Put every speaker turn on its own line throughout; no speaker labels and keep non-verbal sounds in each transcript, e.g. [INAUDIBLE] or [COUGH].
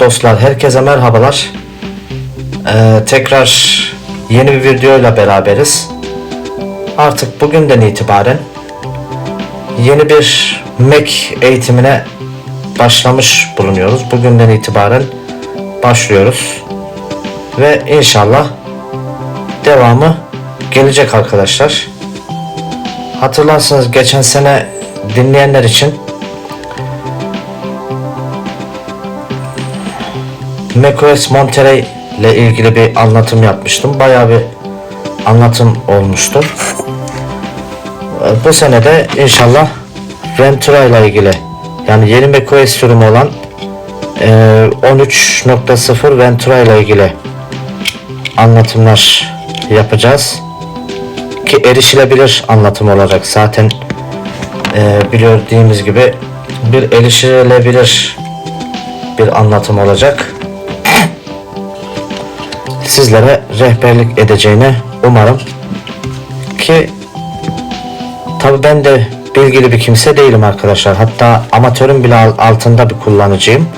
Dostlar herkese merhabalar. Ee, tekrar yeni bir videoyla beraberiz. Artık bugünden itibaren yeni bir Mac eğitimine başlamış bulunuyoruz. Bugünden itibaren başlıyoruz. Ve inşallah devamı gelecek arkadaşlar. Hatırlarsınız geçen sene dinleyenler için macOS Monterey ile ilgili bir anlatım yapmıştım. Bayağı bir anlatım olmuştu. Ee, Bu sene de inşallah Ventura ile ilgili yani yeni macOS sürümü olan e, 13.0 Ventura ile ilgili anlatımlar yapacağız. Ki erişilebilir anlatım olacak. Zaten e, bildiğimiz gibi bir erişilebilir bir anlatım olacak sizlere rehberlik edeceğini umarım ki tabi ben de bilgili bir kimse değilim arkadaşlar. Hatta amatörün bile al- altında bir kullanıcıyım.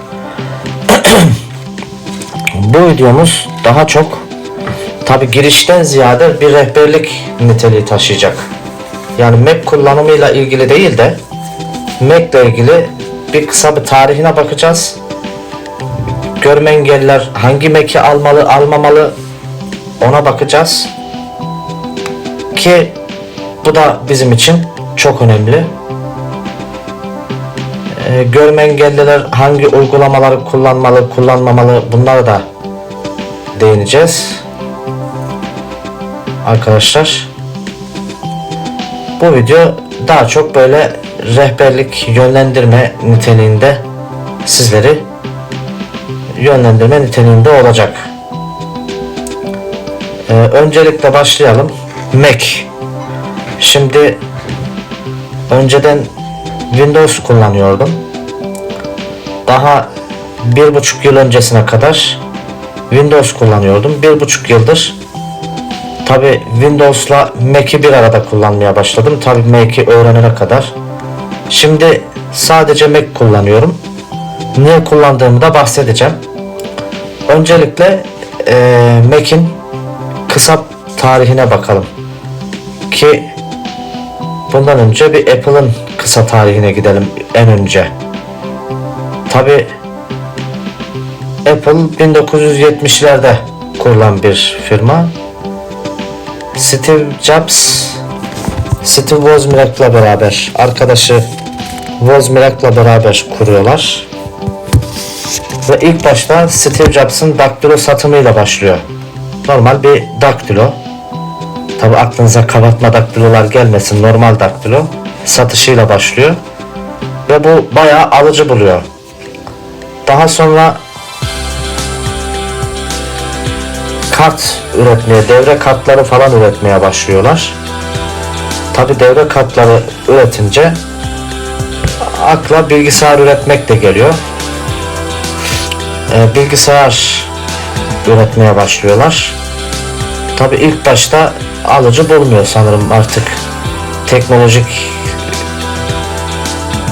[CLEARS THROAT] Bu videomuz daha çok tabi girişten ziyade bir rehberlik niteliği taşıyacak. Yani Mac kullanımıyla ilgili değil de Mac ile ilgili bir kısa bir tarihine bakacağız görme engelliler hangi Mac'i almalı almamalı ona bakacağız. Ki bu da bizim için çok önemli. Ee, görme engelliler hangi uygulamaları kullanmalı kullanmamalı bunlara da değineceğiz. Arkadaşlar bu video daha çok böyle rehberlik yönlendirme niteliğinde sizleri yönlendirme niteliğinde olacak. Ee, öncelikle başlayalım. Mac. Şimdi önceden Windows kullanıyordum. Daha bir buçuk yıl öncesine kadar Windows kullanıyordum. Bir buçuk yıldır tabi Windows'la Mac'i bir arada kullanmaya başladım. Tabi Mac'i öğrenene kadar. Şimdi sadece Mac kullanıyorum. Niye kullandığımı da bahsedeceğim. Öncelikle eee Mac'in kısa tarihine bakalım. Ki bundan önce bir Apple'ın kısa tarihine gidelim en önce. Tabi Apple 1970'lerde kurulan bir firma. Steve Jobs Steve Wozniak'la beraber arkadaşı Wozniak'la beraber kuruyorlar. Ve ilk başta Steve Jobs'ın daktilo satımıyla başlıyor. Normal bir daktilo. Tabi aklınıza kapatma daktilolar gelmesin. Normal daktilo satışıyla başlıyor. Ve bu bayağı alıcı buluyor. Daha sonra kart üretmeye, devre kartları falan üretmeye başlıyorlar. Tabi devre kartları üretince akla bilgisayar üretmek de geliyor e, bilgisayar üretmeye başlıyorlar. Tabi ilk başta alıcı bulmuyor sanırım artık teknolojik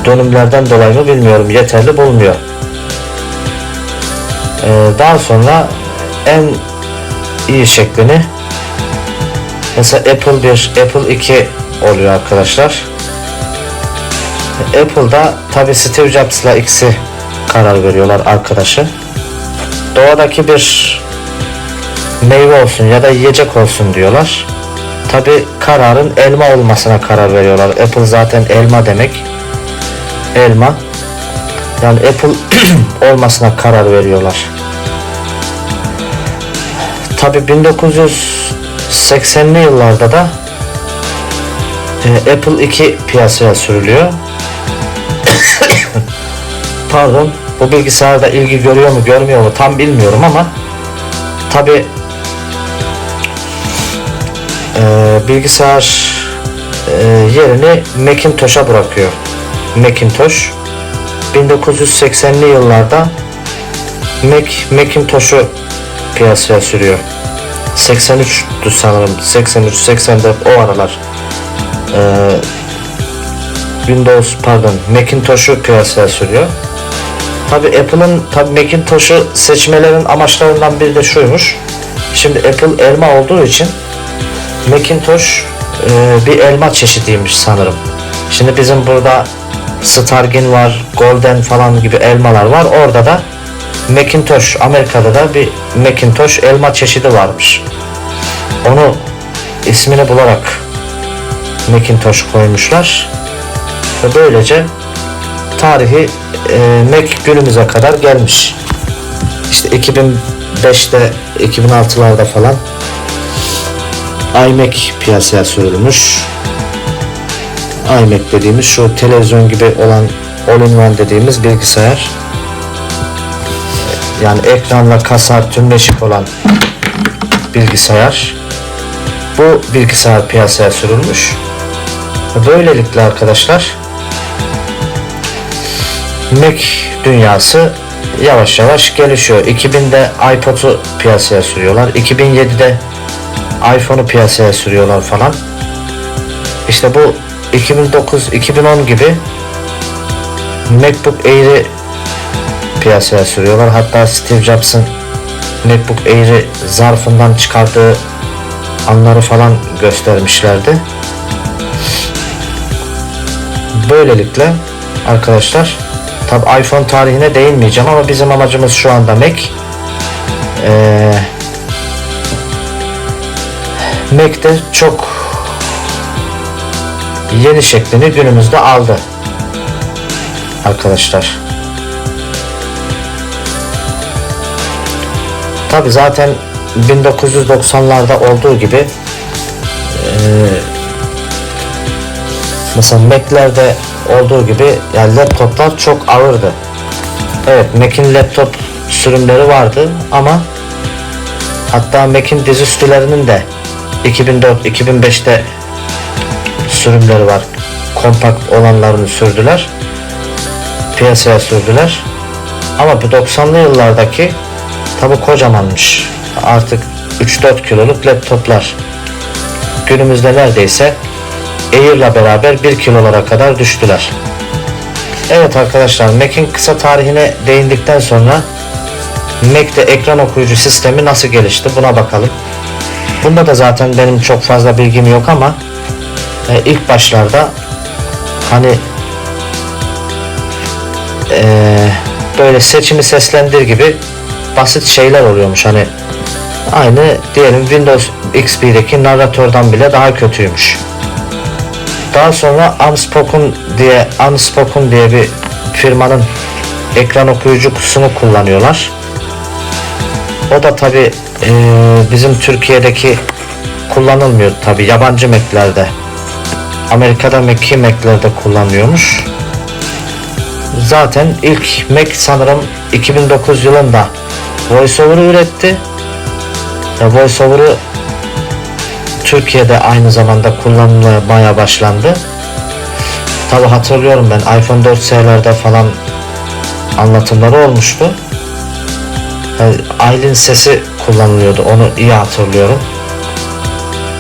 dönümlerden dolayı mı bilmiyorum yeterli bulmuyor. E, daha sonra en iyi şeklini mesela Apple 1, Apple 2 oluyor arkadaşlar. Apple'da tabi Steve Jobs'la ikisi karar veriyorlar arkadaşı doğadaki bir meyve olsun ya da yiyecek olsun diyorlar. Tabi kararın elma olmasına karar veriyorlar. Apple zaten elma demek. Elma. Yani Apple [CLEARS THROAT] olmasına karar veriyorlar. Tabi 1980'li yıllarda da e, Apple 2 piyasaya sürülüyor. [COUGHS] Pardon bu bilgisayarda ilgi görüyor mu görmüyor mu tam bilmiyorum ama tabi e, bilgisayar e, yerini Macintosh'a bırakıyor. Macintosh 1980'li yıllarda Mac Macintosh'u piyasaya sürüyor. 83'tü sanırım 83 84 o aralar e, Windows pardon Macintosh'u piyasaya sürüyor. Tabi Apple'ın tabi Macintosh'u seçmelerin amaçlarından biri de şuymuş. Şimdi Apple elma olduğu için Macintosh e, bir elma çeşidiymiş sanırım. Şimdi bizim burada Stargin var, Golden falan gibi elmalar var. Orada da Macintosh, Amerika'da da bir Macintosh elma çeşidi varmış. Onu ismini bularak Macintosh koymuşlar. Ve böylece tarihi e, Mac günümüze kadar gelmiş. İşte 2005'te 2006'larda falan iMac piyasaya sürülmüş. iMac dediğimiz şu televizyon gibi olan all-in-one dediğimiz bilgisayar. Yani ekranla kasa tümleşik olan bilgisayar. Bu bilgisayar piyasaya sürülmüş. Böylelikle arkadaşlar Mac dünyası yavaş yavaş gelişiyor. 2000'de iPod'u piyasaya sürüyorlar. 2007'de iPhone'u piyasaya sürüyorlar falan. İşte bu 2009-2010 gibi MacBook Air'i piyasaya sürüyorlar. Hatta Steve Jobs'ın MacBook Air'i zarfından çıkardığı anları falan göstermişlerdi. Böylelikle arkadaşlar tabi iPhone tarihine değinmeyeceğim ama bizim amacımız şu anda Mac. Ee, Mac de çok yeni şeklini günümüzde aldı. Arkadaşlar. Tabi zaten 1990'larda olduğu gibi eee Mesela Mac'lerde olduğu gibi yani laptoplar çok ağırdı. Evet Mac'in laptop sürümleri vardı ama hatta Mac'in dizüstülerinin de 2004-2005'te sürümleri var. Kompakt olanlarını sürdüler. Piyasaya sürdüler. Ama bu 90'lı yıllardaki tabi kocamanmış. Artık 3-4 kiloluk laptoplar. Günümüzde neredeyse Air'la beraber 1 kilolara kadar düştüler. Evet arkadaşlar Mac'in kısa tarihine değindikten sonra Mac'te ekran okuyucu sistemi nasıl gelişti buna bakalım. Bunda da zaten benim çok fazla bilgim yok ama e, ilk başlarda hani e, böyle seçimi seslendir gibi basit şeyler oluyormuş hani aynı diyelim Windows XP'deki narratörden bile daha kötüymüş. Daha sonra Unspoken diye Unspoken diye bir firmanın ekran okuyucu kutusunu kullanıyorlar. O da tabi bizim Türkiye'deki kullanılmıyor tabi yabancı Mac'lerde. Amerika'da Mac'i Mac'lerde kullanıyormuş. Zaten ilk Mac sanırım 2009 yılında VoiceOver'ı üretti. VoiceOver'ı Türkiye'de aynı zamanda kullanılmaya başlandı. Tabi hatırlıyorum ben iPhone 4S'lerde falan anlatımları olmuştu. Aylin sesi kullanılıyordu. Onu iyi hatırlıyorum.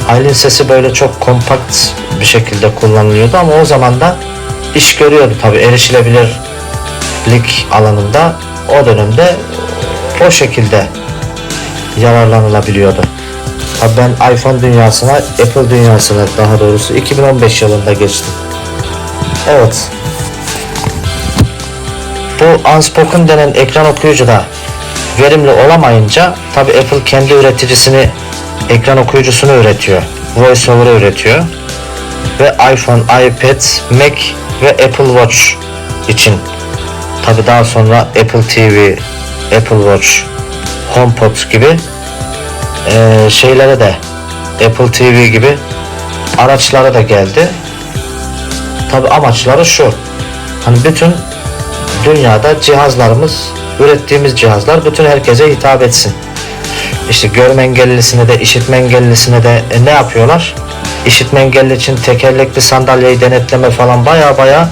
Aylin sesi böyle çok kompakt bir şekilde kullanılıyordu ama o zaman da iş görüyordu tabi erişilebilirlik alanında o dönemde o şekilde yararlanılabiliyordu. Abi ben iPhone dünyasına, Apple dünyasına daha doğrusu 2015 yılında geçtim. Evet. Bu Unspoken denen ekran okuyucu da verimli olamayınca tabi Apple kendi üreticisini ekran okuyucusunu üretiyor. VoiceOver'ı üretiyor. Ve iPhone, iPad, Mac ve Apple Watch için tabi daha sonra Apple TV, Apple Watch, HomePod gibi e, şeylere de Apple TV gibi araçlara da geldi. Tabi amaçları şu. Hani bütün dünyada cihazlarımız, ürettiğimiz cihazlar bütün herkese hitap etsin. İşte görme engellisine de, işitme engellisine de e, ne yapıyorlar? İşitme engelli için tekerlekli sandalyeyi denetleme falan baya baya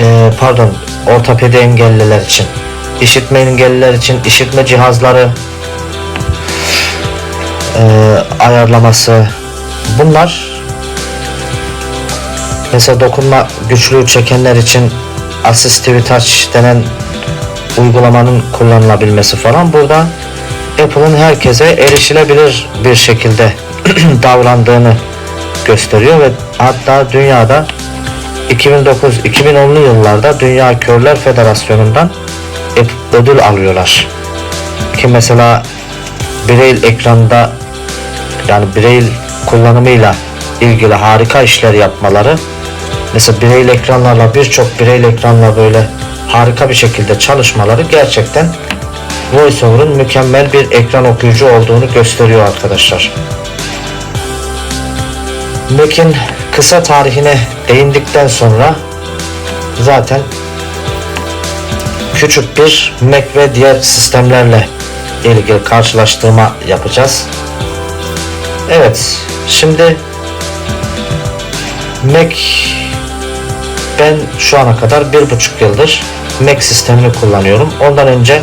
e, pardon ortopedi engelliler için işitme engelliler için işitme cihazları e, ayarlaması bunlar mesela dokunma güçlüğü çekenler için assistive touch denen uygulamanın kullanılabilmesi falan burada Apple'ın herkese erişilebilir bir şekilde [CLEARS THROAT] davrandığını gösteriyor ve hatta dünyada 2009-2010'lu yıllarda Dünya Körler Federasyonu'ndan ödül alıyorlar. Ki mesela Braille ekranda yani Braille kullanımıyla ilgili harika işler yapmaları mesela Braille ekranlarla birçok Braille ekranla böyle harika bir şekilde çalışmaları gerçekten VoiceOver'ın mükemmel bir ekran okuyucu olduğunu gösteriyor arkadaşlar. Mac'in kısa tarihine değindikten sonra zaten küçük bir Mac ve diğer sistemlerle ilgili karşılaştırma yapacağız. Evet, şimdi Mac ben şu ana kadar bir buçuk yıldır Mac sistemini kullanıyorum. Ondan önce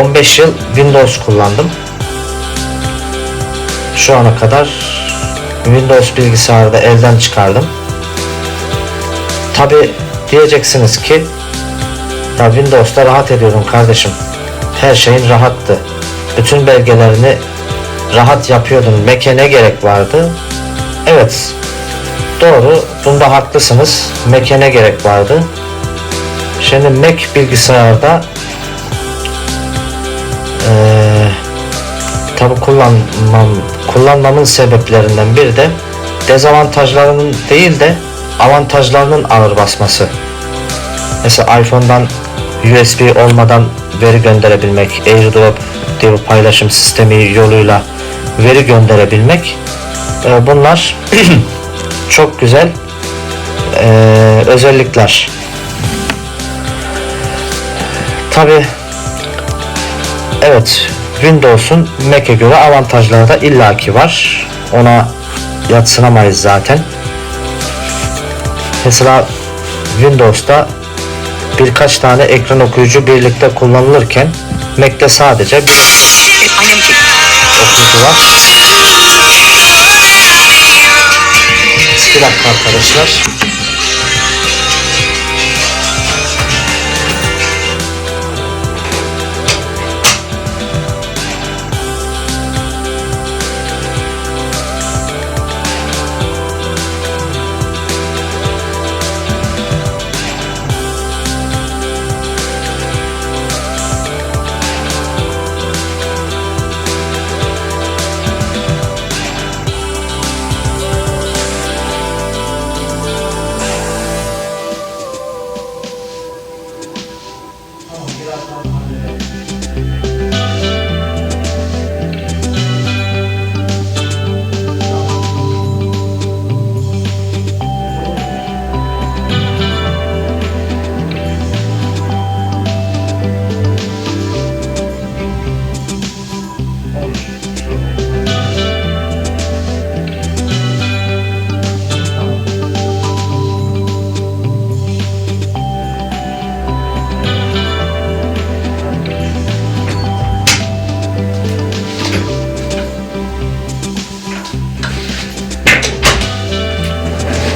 15 yıl Windows kullandım. Şu ana kadar Windows bilgisayarda elden çıkardım. Tabi diyeceksiniz ki ya Windows'ta rahat ediyorum kardeşim. Her şeyin rahattı. Bütün belgelerini rahat yapıyordun. Mac'e ne gerek vardı? Evet. Doğru. Bunda haklısınız. Mac'e ne gerek vardı? Şimdi Mac bilgisayarda eee tabi kullanmam kullanmamın sebeplerinden biri de dezavantajlarının değil de avantajlarının ağır basması. Mesela iPhone'dan USB olmadan veri gönderebilmek, AirDrop diye paylaşım sistemi yoluyla veri gönderebilmek e, bunlar [CLEARS THROAT] çok güzel e, özellikler. Tabi evet Windows'un Mac'e göre avantajları da illaki var. Ona yatsınamayız zaten. Mesela Windows'ta birkaç tane ekran okuyucu birlikte kullanılırken Mac'te sadece bir. Okuyucu var. Bir dakika arkadaşlar.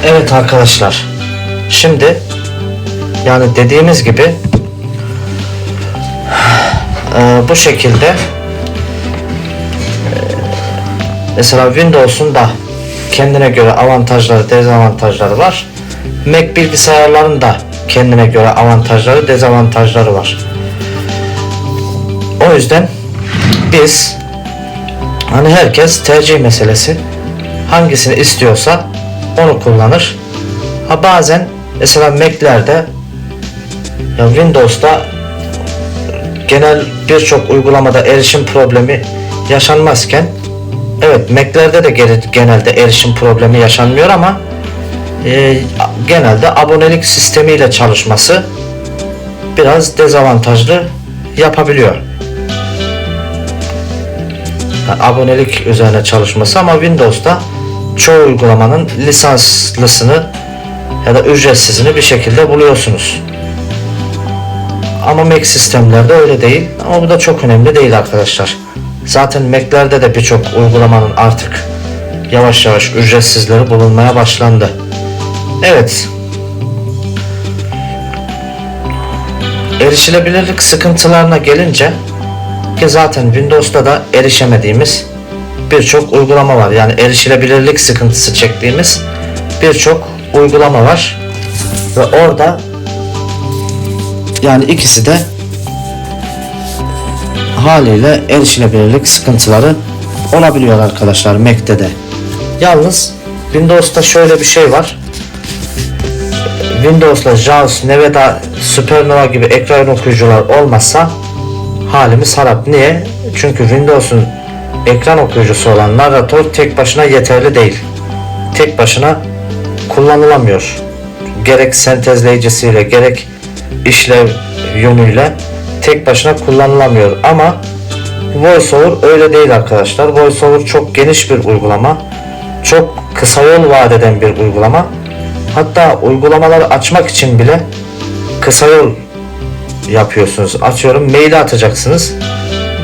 Evet arkadaşlar. Şimdi yani dediğimiz gibi e, bu şekilde e, mesela Windows'un da kendine göre avantajları dezavantajları var. Mac bilgisayarların da kendine göre avantajları dezavantajları var. O yüzden biz hani herkes tercih meselesi hangisini istiyorsa onu kullanır. Ha bazen mesela Mac'lerde ya Windows'ta genel birçok uygulamada erişim problemi yaşanmazken evet Mac'lerde de gene- genelde erişim problemi yaşanmıyor ama e, genelde abonelik sistemiyle çalışması biraz dezavantajlı yapabiliyor. Yani abonelik üzerine çalışması ama Windows'ta çoğu uygulamanın lisanslısını ya da ücretsizini bir şekilde buluyorsunuz. Ama Mac sistemlerde öyle değil. Ama bu da çok önemli değil arkadaşlar. Zaten Mac'lerde de birçok uygulamanın artık yavaş yavaş ücretsizleri bulunmaya başlandı. Evet. erişilebilirlik sıkıntılarına gelince ki zaten Windows'ta da erişemediğimiz birçok uygulama var. Yani erişilebilirlik sıkıntısı çektiğimiz birçok uygulama var. Ve orada yani ikisi de haliyle erişilebilirlik sıkıntıları olabiliyor arkadaşlar Mac'te de. Yalnız Windows'ta şöyle bir şey var. Windows'la JAWS, Nevada, Supernova gibi ekran okuyucular olmazsa halimiz harap. Niye? Çünkü Windows'un ekran okuyucusu olan Narrator tek başına yeterli değil. Tek başına kullanılamıyor. Gerek sentezleyicisiyle gerek işlev yönüyle tek başına kullanılamıyor ama VoiceOver öyle değil arkadaşlar. VoiceOver çok geniş bir uygulama. Çok kısa yol vaat eden bir uygulama. Hatta uygulamaları açmak için bile kısa yol yapıyorsunuz. Atıyorum maili atacaksınız.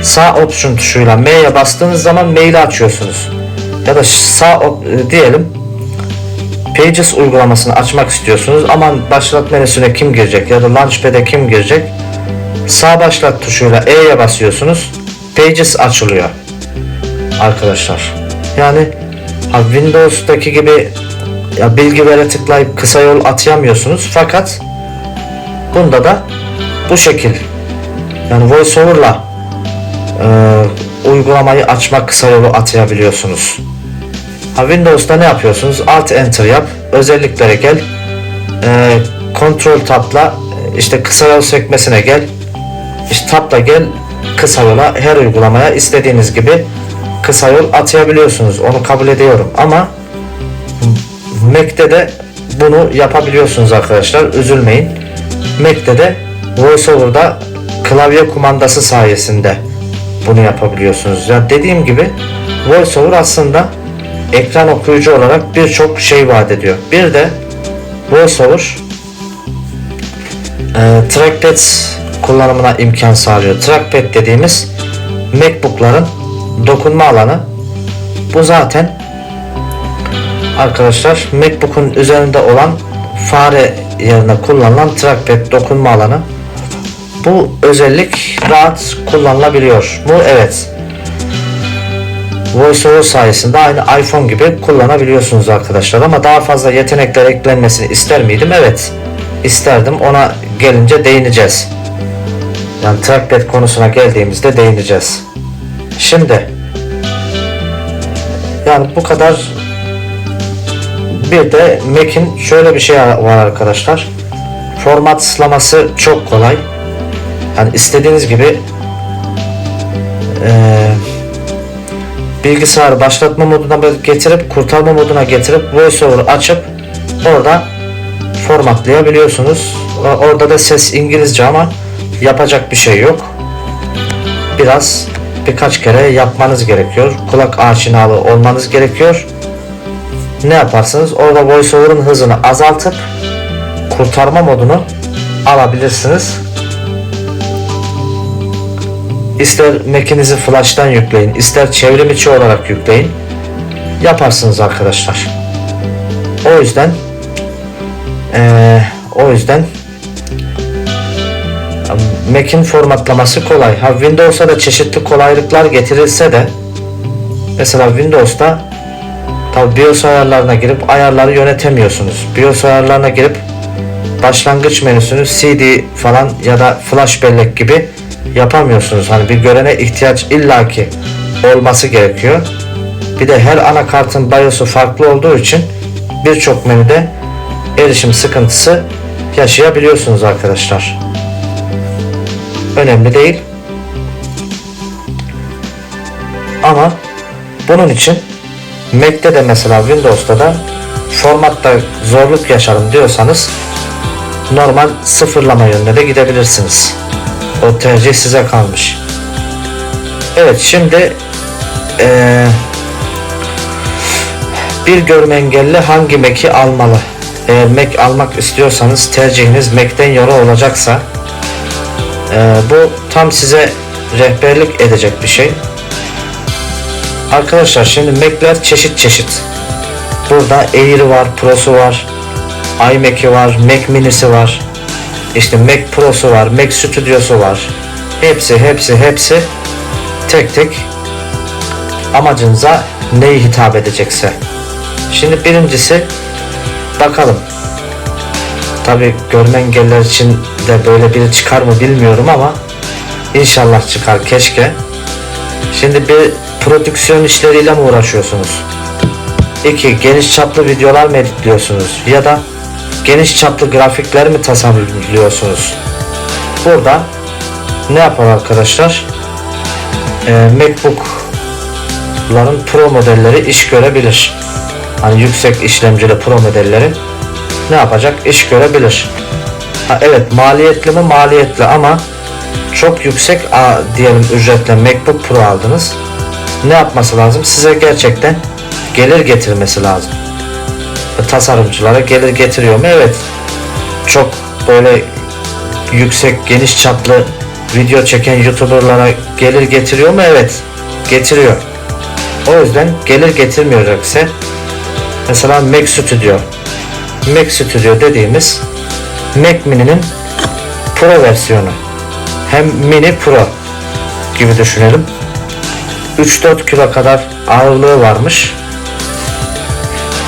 Sağ option tuşuyla M'ye bastığınız zaman maili açıyorsunuz. Ya da sağ e, diyelim Pages uygulamasını açmak istiyorsunuz. Aman başlat menüsüne kim girecek ya da Launchpad'e kim girecek? Sağ başlat tuşuyla E'ye basıyorsunuz. Pages açılıyor. Arkadaşlar. Yani ha, Windows'taki gibi ya bilgi vere tıklayıp kısa yol atayamıyorsunuz. Fakat bunda da bu şekil yani VoiceOver'la e, uygulamayı açmak kısa yolu atayabiliyorsunuz. Ha, Windows'ta ne yapıyorsunuz? Alt Enter yap, özelliklere gel, e, Control Tab'la işte kısa yol sekmesine gel, işte Tab'la gel, kısa yola her uygulamaya istediğiniz gibi kısa yol atayabiliyorsunuz. Onu kabul ediyorum ama Mac'te de bunu yapabiliyorsunuz arkadaşlar. Üzülmeyin. Mac'te de VoiceOver'da klavye kumandası sayesinde bunu yapabiliyorsunuz. Ya dediğim gibi VoiceOver aslında ekran okuyucu olarak birçok şey vaat ediyor. Bir de VoiceOver e, trackpad kullanımına imkan sağlıyor. Trackpad dediğimiz MacBook'ların dokunma alanı. Bu zaten arkadaşlar MacBook'un üzerinde olan fare yerine kullanılan trackpad dokunma alanı. Bu özellik rahat kullanılabiliyor mu? Evet. VoiceOver sayesinde aynı iPhone gibi kullanabiliyorsunuz arkadaşlar ama daha fazla yetenekler eklenmesini ister miydim? Evet. isterdim. Ona gelince değineceğiz. Yani trackpad konusuna geldiğimizde değineceğiz. Şimdi yani bu kadar bir de Mac'in şöyle bir şey var arkadaşlar. Formatlaması çok kolay. Yani istediğiniz gibi eee bilgisayarı başlatma moduna getirip kurtarma moduna getirip voiceover açıp orada formatlayabiliyorsunuz. Orada da ses İngilizce ama yapacak bir şey yok. Biraz birkaç kere yapmanız gerekiyor. Kulak aşinalığı olmanız gerekiyor. Ne yaparsınız? Orada voiceover'ın hızını azaltıp kurtarma modunu alabilirsiniz. İster Mac'inizi flash'tan yükleyin, ister çevrim içi olarak yükleyin. Yaparsınız arkadaşlar. O yüzden eee, o yüzden Mac'in formatlaması kolay. Ha Windows'a da çeşitli kolaylıklar getirilse de mesela Windows'ta tabi BIOS ayarlarına girip ayarları yönetemiyorsunuz. BIOS ayarlarına girip başlangıç menüsünü CD falan ya da flash bellek gibi yapamıyorsunuz. Hani bir görene ihtiyaç illaki olması gerekiyor. Bir de her anakartın BIOS'u farklı olduğu için birçok menüde erişim sıkıntısı yaşayabiliyorsunuz arkadaşlar. Önemli değil. Ama bunun için Mac'te de mesela Windows'ta da formatta zorluk yaşarım diyorsanız normal sıfırlama yönüne de gidebilirsiniz. O tercih size kalmış. Evet şimdi eee, bir görme engelli hangi Mac'i almalı? Eğer Mac almak istiyorsanız tercihiniz Mac'ten yana olacaksa eee, bu tam size rehberlik edecek bir şey. Arkadaşlar şimdi Mac'ler çeşit çeşit. Burada Air'i var, Pro'su var, iMac'i var, Mac Mini'si var. İşte Mac Pro'su var, Mac Studio'su var. Hepsi, hepsi, hepsi tek tek amacınıza neyi hitap edecekse. Şimdi birincisi bakalım. Tabi görme engelliler için de böyle biri çıkar mı bilmiyorum ama inşallah çıkar keşke. Şimdi bir prodüksiyon işleriyle mi uğraşıyorsunuz? İki, geniş çaplı videolar mı editliyorsunuz? Ya da geniş çaplı grafikler mi tasarlıyorsunuz? Burada ne yapar arkadaşlar? Ee, MacBook'ların Pro modelleri iş görebilir. Hani yüksek işlemcili Pro modelleri ne yapacak? İş görebilir. Ha, evet maliyetli mi? Maliyetli ama çok yüksek a, diyelim ücretle MacBook Pro aldınız. Ne yapması lazım? Size gerçekten gelir getirmesi lazım. Tasarımcılara gelir getiriyor mu? Evet. Çok böyle yüksek geniş çaplı video çeken youtuberlara gelir getiriyor mu? Evet. Getiriyor. O yüzden gelir getirmeyecekse mesela Mac Studio Mac Studio dediğimiz Mac Mini'nin Pro versiyonu hem Mini Pro gibi düşünelim 3-4 kilo kadar ağırlığı varmış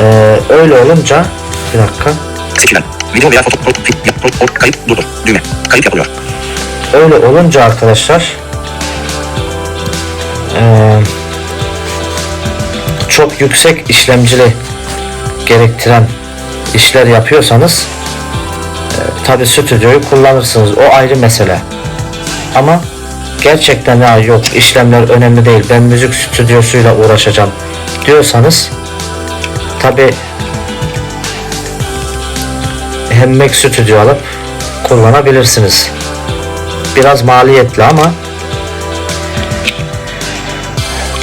ee, öyle olunca bir dakika
Seçilen. Video veya foto, foto, kayıt, durdur. Düğme. Kayıt yapılıyor.
öyle olunca arkadaşlar eee, çok yüksek işlemcili gerektiren işler yapıyorsanız tabi stüdyoyu kullanırsınız o ayrı mesele ama gerçekten ya yok işlemler önemli değil ben müzik stüdyosuyla uğraşacağım diyorsanız tabi hem Mac Studio alıp kullanabilirsiniz biraz maliyetli ama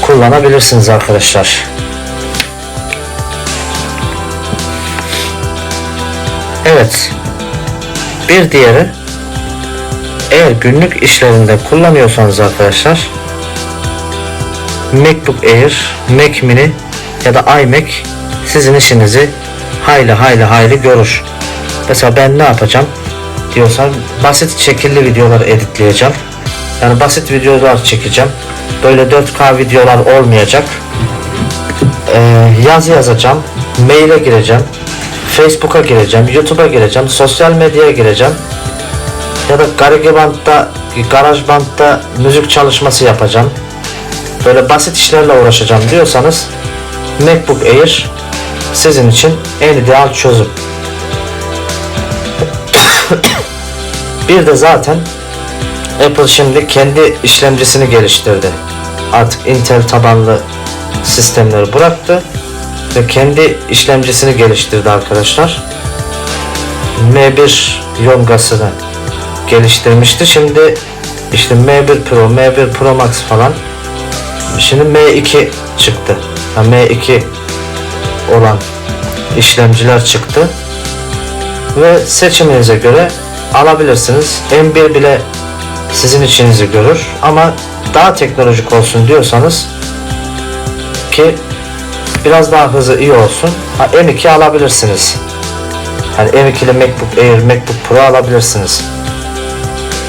kullanabilirsiniz arkadaşlar. Evet. Bir diğeri eğer günlük işlerinde kullanıyorsanız arkadaşlar MacBook Air, Mac Mini ya da iMac sizin işinizi hayli hayli hayli görür. Mesela ben ne yapacağım diyorsan basit şekilli videolar editleyeceğim. Yani basit videolar çekeceğim. Böyle 4K videolar olmayacak. Ee, yazı yazacağım. Maile gireceğim. Facebook'a gireceğim. YouTube'a gireceğim. Sosyal medyaya gireceğim. Ya da GarageBand'da GarageBand'da müzik çalışması yapacağım. Böyle basit işlerle uğraşacağım diyorsanız MacBook Air sizin için en ideal çözüm. [COUGHS] Bir de zaten Apple şimdi kendi işlemcisini geliştirdi. Artık Intel tabanlı sistemleri bıraktı ve kendi işlemcisini geliştirdi arkadaşlar. M1 yongasını geliştirmişti. Şimdi işte M1 Pro, M1 Pro Max falan. Şimdi M2 çıktı. Yani M2 olan işlemciler çıktı. Ve seçiminize göre alabilirsiniz. M1 bile sizin içinizi görür ama daha teknolojik olsun diyorsanız ki biraz daha hızı iyi olsun ha, M2 alabilirsiniz. Yani M2 ile MacBook Air, MacBook Pro alabilirsiniz.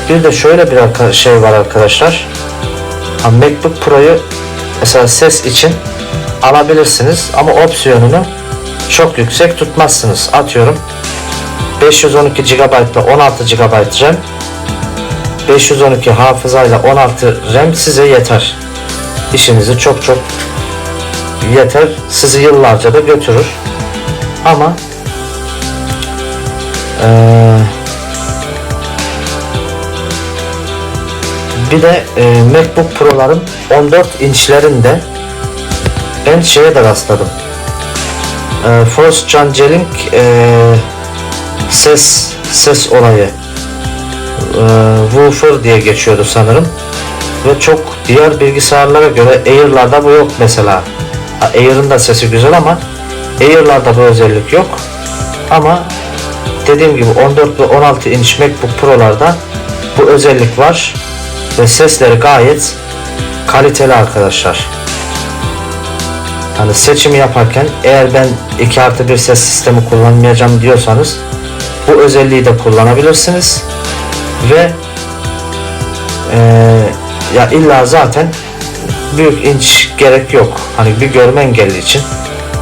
Bir de şöyle bir şey var arkadaşlar. Ha, MacBook Pro'yu mesela ses için alabilirsiniz ama opsiyonunu çok yüksek tutmazsınız. Atıyorum 512 GB ile 16 GB RAM 512 hafızayla 16 RAM size yeter. İşinizi çok çok yeter. Sizi yıllarca da götürür. Ama eee, bir de eee, MacBook Pro'ların 14 inçlerinde ben şeye de rastladım. Eee Force Changeling eee ses ses olayı. E, woofer diye geçiyordu sanırım. Ve çok diğer bilgisayarlara göre Air'larda bu yok mesela. Air'ın da sesi güzel ama Air'larda bu özellik yok. Ama dediğim gibi 14 ve 16 inç MacBook Pro'larda bu özellik var. Ve sesleri gayet kaliteli arkadaşlar hani seçimi yaparken eğer ben 2 artı 1 ses sistemi kullanmayacağım diyorsanız bu özelliği de kullanabilirsiniz ve eee, ya illa zaten büyük inç gerek yok. Hani bir görme engelli için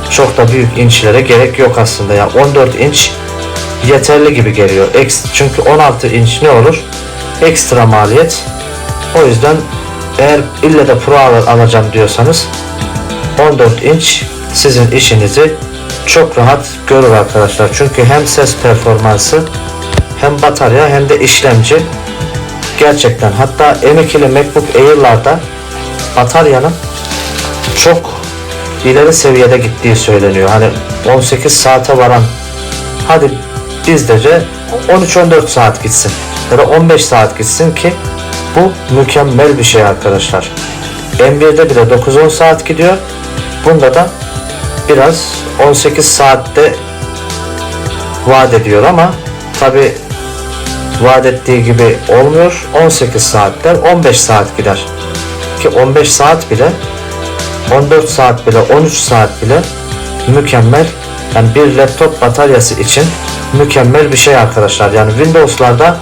çok da büyük inçlere gerek yok aslında. Ya 14 inç yeterli gibi geliyor. Çünkü 16 inç ne olur? Ekstra maliyet. O yüzden eğer ille de Pro al- alacağım diyorsanız 14 inç sizin işinizi çok rahat görür arkadaşlar. Çünkü hem ses performansı hem batarya hem de işlemci gerçekten hatta M2'li MacBook Air'larda bataryanın çok ileri seviyede gittiği söyleniyor. Hani 18 saate varan hadi bizdece 13-14 saat gitsin ya da 15 saat gitsin ki bu mükemmel bir şey arkadaşlar. M1'de bile 9-10 saat gidiyor. Bunda da biraz 18 saatte vaat ediyor ama tabi vaat ettiği gibi olmuyor. 18 saatler 15 saat gider. Ki 15 saat bile 14 saat bile 13 saat bile mükemmel yani bir laptop bataryası için mükemmel bir şey arkadaşlar. Yani Windows'larda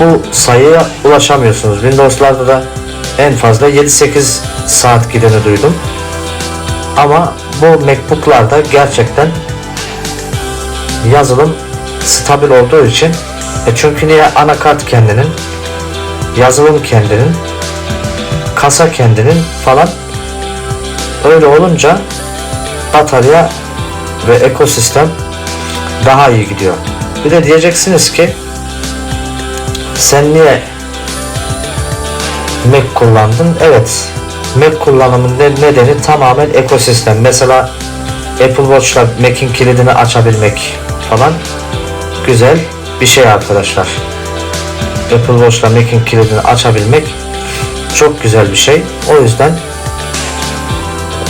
bu sayıya ulaşamıyorsunuz. Windows'larda da en fazla 7-8 saat gideni duydum. Ama bu MacBook'larda gerçekten yazılım stabil olduğu için e çünkü niye anakart kendinin yazılım kendinin kasa kendinin falan öyle olunca batarya ve ekosistem daha iyi gidiyor. Bir de diyeceksiniz ki sen niye Mac kullandın? Evet. Mac kullanımın ne- nedeni tamamen ekosistem. Mesela Apple Watch'la Mac'in kilidini açabilmek falan güzel bir şey arkadaşlar. Apple Watch'la Mac'in kilidini açabilmek çok güzel bir şey. O yüzden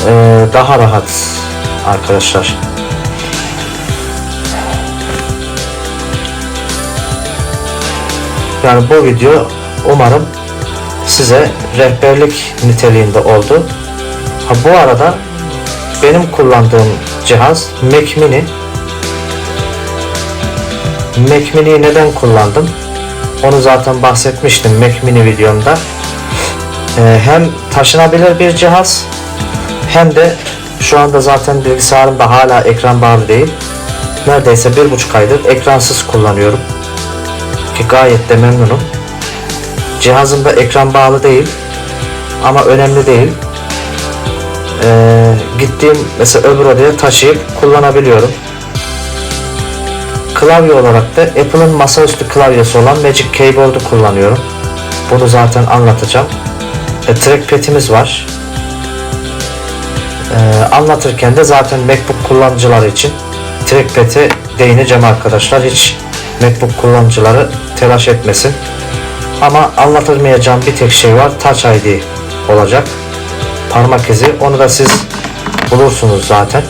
eee, daha rahat arkadaşlar. Yani bu video umarım size rehberlik niteliğinde oldu. Ha bu arada benim kullandığım cihaz Mac Mini. Mac Mini'yi neden kullandım? Onu zaten bahsetmiştim Mac Mini videomda. Ee, hem taşınabilir bir cihaz hem de şu anda zaten bilgisayarımda hala ekran bağlı değil. Neredeyse bir buçuk aydır ekransız kullanıyorum. Ki gayet de memnunum. Cihazımda ekran bağlı değil. Ama önemli değil. Ee, gittiğim mesela öbür odaya taşıyıp kullanabiliyorum. Klavye olarak da Apple'ın masaüstü klavyesi olan Magic Keyboard'u kullanıyorum. Bunu zaten anlatacağım. E, trackpad'imiz var. Ee, anlatırken de zaten MacBook kullanıcıları için trackpad'e değineceğim arkadaşlar. Hiç MacBook kullanıcıları telaş etmesin. Ama anlatılmayacağım bir tek şey var. Touch ID olacak. Parmak izi. Onu da siz bulursunuz zaten.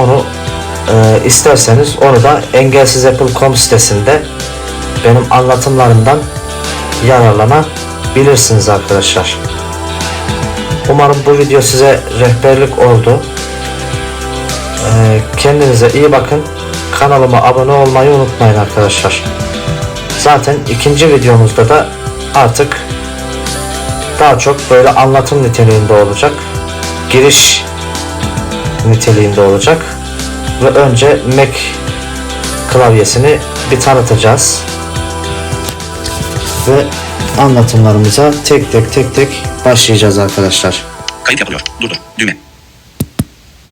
Onu e, isterseniz onu da engelsizapple.com sitesinde benim anlatımlarımdan yararlanabilirsiniz arkadaşlar. Umarım bu video size rehberlik oldu. Ee, kendinize iyi bakın. Kanalıma abone olmayı unutmayın arkadaşlar. Zaten ikinci videomuzda da artık daha çok böyle anlatım niteliğinde olacak. Giriş niteliğinde olacak. Ve önce Mac klavyesini bir tanıtacağız. Ve anlatımlarımıza tek tek tek tek başlayacağız arkadaşlar.
Kayıt yapılıyor. Durdur. Düğme.